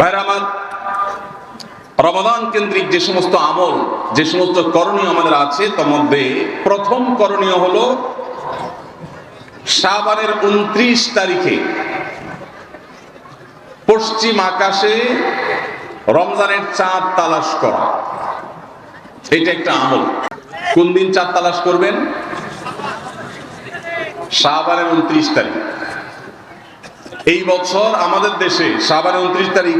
ভাইরা আমার, রমাদান কেন্দ্রিক যে সমস্ত আমল, যে সমস্ত করণীয় আমাদের আছে, তার মধ্যে প্রথম করণীয় হলো শাবানের উনত্রিশ তারিখে পশ্চিম আকাশে রমজানের চাঁদ তালাশ করা। এটা একটা আমল। কোন দিন চাঁদ তালাশ করবেন? শাবানের উনত্রিশ তারিখ। এই বছর আমাদের দেশে শাবানের উনত্রিশ তারিখ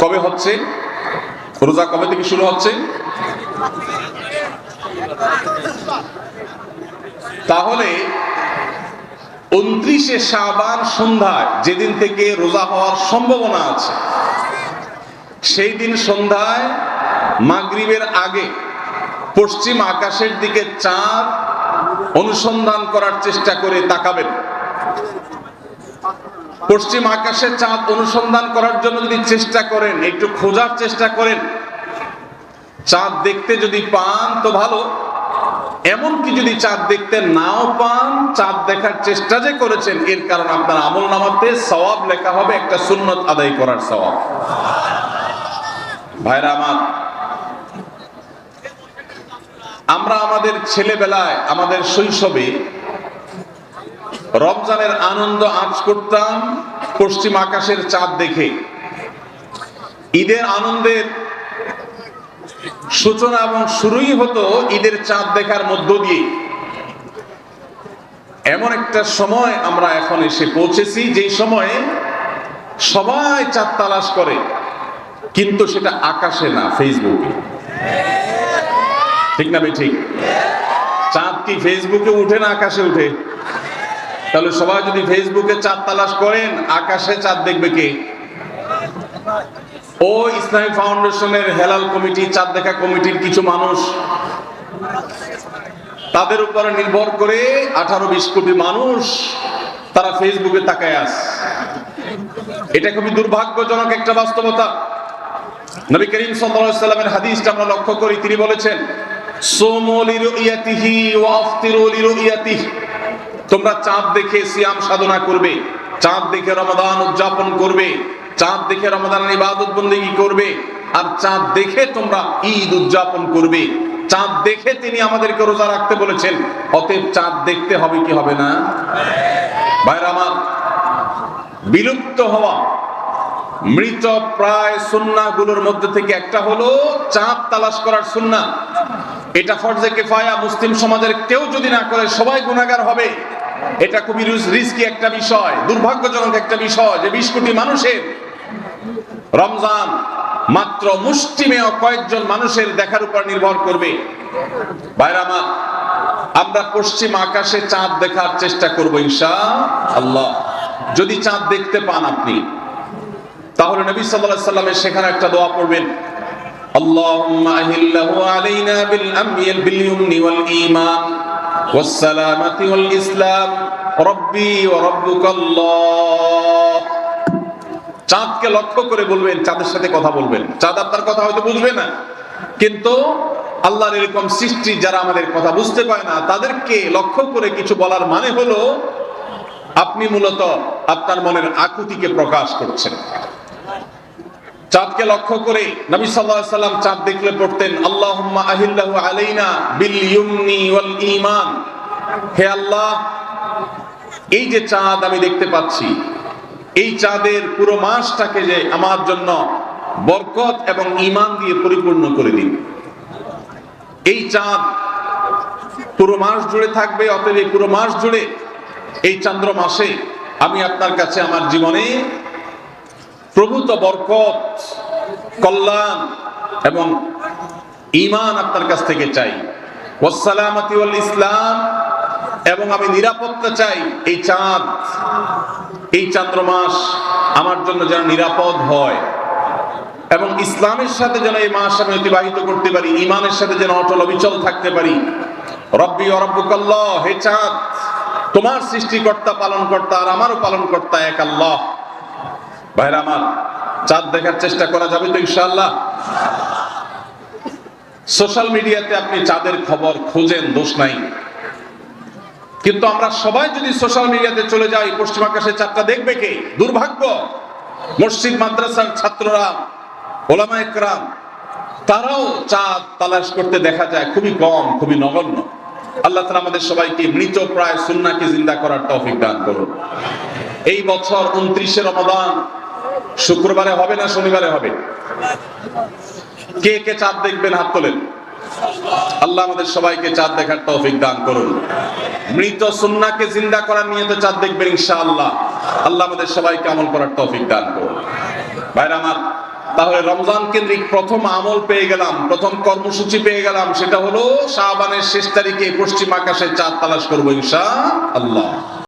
কবে হচ্ছে? রোজা কবে থেকে শুরু হচ্ছে? তাহলে উনত্রিশে সাবান সন্ধ্যায় যেদিন থেকে রোজা হওয়ার সম্ভাবনা আছে, সেই দিন সন্ধ্যায় মাগরিবের আগে পশ্চিম আকাশের দিকে চাঁদ অনুসন্ধান করার চেষ্টা করে তাকাবেন। পশ্চিম আকাশে চাঁদ অনুসন্ধান করার জন্য যদি চেষ্টা করেন, একটু খোঁজার চেষ্টা করেন, চাঁদ দেখতে যদি পান তো ভালো। এমনকি যদি চাঁদ দেখতে নাও পান, চাঁদ দেখার চেষ্টা যে করেছেন, এর কারণ আপনার আমল নামাতে সওয়াব লেখা হবে, একটা সুন্নত আদায় করার সওয়াব। ভাইরা আমার, আমরা আমাদের ছেলেবেলায়, আমাদের শৈশবে রমজানের আনন্দ আজ করতাম পশ্চিম আকাশের চাঁদ দেখে। ঈদের আনন্দের সূচনা এবং শুরুই হতো ঈদের চাঁদ দেখার মধ্য দিয়ে। এমন একটা সময় আমরা এখন এসে পৌঁছেছি যেই সময়ে সবাই চাঁদ তালাশ করে, কিন্তু সেটা আকাশে না, ফেসবুকে। ঠিক না ভাই ঠিক চাঁদ কি ফেসবুকে উঠে না আকাশে উঠে? তাহলে সবাই যদি ফেসবুকে চাঁদ তালাশ করেন, আকাশে চাঁদ দেখবে কে? ও ইসলামী ফাউন্ডেশনের হেলাল কমিটি, চাঁদ দেখা কমিটির কিছু মানুষ। তাদের উপরে নির্ভর করে আঠারো বিশ কোটি মানুষ তারা ফেসবুকে তাকায় আস এটা খুবই দুর্ভাগ্যজনক একটা বাস্তবতা। নবী করিম সাল্লামের হাদিসটা আমরা লক্ষ্য করি। তিনি বলেছেন সোমলি রুইয়াতিহি ওয়া আফতিরু লিরুইয়াতিহি তোমরা চাঁদ দেখে সিয়াম সাধনা করবে, চাঁদ দেখে রমাদান উদযাপন করবে, চাঁদ দেখে রমাদানের ইবাদত বন্দেগী করবে, আর চাঁদ দেখে তোমরা ঈদ উদযাপন করবে। চাঁদ দেখে তিনি আমাদেরকে রোজা রাখতে বলেছেন, অতএব চাঁদ দেখতে হবে কি হবে না? ভাইরা আমার, বিলুপ্ত হওয়া, মৃত প্রায় সুন্নাগুলোর মধ্যে থেকে একটা হলো চাঁদ তালাশ করার সুন্না এটা ফরজে কেফায়া মুসলিম সমাজের কেউ যদি না করে সবাই গুণাগার হবে। এটা খুবই রিস্কি একটা বিষয়, দুর্ভাগ্যজনক একটা বিষয় যে বিশ কোটি মানুষের রমজান মাত্র মুষ্টিমেয় কয়েকজন মানুষের দেখার উপর নির্ভর করবে। বাইরামা আমরা পশ্চিম আকাশে চাঁদ দেখার চেষ্টা করব ইনশা আল্লাহ যদি চাঁদ দেখতে পান আপনি, তাহলে নবী সাল্লাল্লাহু আলাইহি সাল্লামের সেখানে একটা দোয়া পড়বেন। আল্লাহুম্মা আহিল্লাহু আলাইনা বিল আমিয়াল বিল ইউমনি ওয়াল ঈমান। والسلامة والإسلام ربي وربك الله চাঁদকে লক্ষ্য করে বলবেন চাঁদের সাথে কথা বলবেন চাঁদ আপনার কথা হয়তো বুঝবে না কিন্তু আল্লাহর এরকম সৃষ্টি যারা আমাদের কথা বুঝতে পারে না তাদেরকে লক্ষ্য করে কিছু বলার মানে হলো আপনি মূলত আপনার মনের আকুতিকে প্রকাশ করছেন চাঁদকে লক্ষ্য করে নবী সাল্লাম চাঁদ দেখলে পড়তেন, আল্লাহুম্মা আহিল্লাহু আলাইনা বিল ইউমনি ওয়াল ঈমান। হে আল্লাহ, এই যে চাঁদ আমি দেখতে পাচ্ছি, এই চাঁদের পুরো মাসটাকে যে আমার জন্য বরকত এবং ঈমান দিয়ে পরিপূর্ণ করে দিন। এই চাঁদ পুরো মাস জুড়ে থাকবে, অতএব পুরো মাস জুড়ে, এই চন্দ্র মাসে আমি আপনার কাছে আমার জীবনে প্রভূত বরকত, কল্যাণ এবং ইমান আপনার কাছ থেকে চাই। ওয়াসালামাতি ওয়াল ইসলাম এবং আমি নিরাপত্তা চাই এই চাঁদ, এই চন্দ্র মাস আমার জন্য যেন নিরাপদ হয় এবং ইসলামের সাথে যেন এই মাস আমি অতিবাহিত করতে পারি ইমানের সাথে যেন অটল অবিচল থাকতে পারি। রব্বি অরব্বুকাল্লাহ হে চাঁদ, তোমার সৃষ্টিকর্তা, পালনকর্তা আর আমারও পালনকর্তা এক আল্লাহ। ভাইরা আমার, চাঁদ দেখার চেষ্টা করা যাবে তো ইনশাআল্লাহ। সোশ্যাল মিডিয়াতে আপনি চাঁদের খবর খোঁজেন, দোষ নাই। কিন্তু আমরা সবাই যদি সোশ্যাল মিডিয়াতে চলে যাই, পশ্চিম আকাশে চাঁদটা দেখবে কে? দুর্ভাগ্য। মসজিদ, মাদ্রাসার ছাত্ররা, ওলামা একরাম, তারাও চাঁদ তালাশ করতে দেখা যায় খুবই কম, খুবই নগণ্য। আল্লাহ তালা আমাদের সবাইকে মৃত প্রায় সুন্নাকে জিন্দা করার তৌফিক দান করুন। এই বছর উনত্রিশে রমাদান শুক্রবারে হবে না শনিবারে হবে? কে কে চাঁদ দেখবেন হাত তোলেন? আল্লাহ আমাদের সবাইকে চাঁদ দেখার তৌফিক দান করুন। মৃত সুন্নাকে জিন্দা করার নিয়ে তো চাঁদ দেখবেন ইনশাআল্লাহ। আল্লাহ আমাদের সবাইকে আমল করার তৌফিক দান করুন। ভাইরা আমার, তাহলে রমজান কেন্দ্রিক প্রথম আমল পেয়ে গেলাম, প্রথম কর্মসূচি পেয়ে গেলাম, সেটা হলো শাহবানের শেষ তারিখে পশ্চিম আকাশে চাঁদ তালাশ করব ইনশা আল্লাহ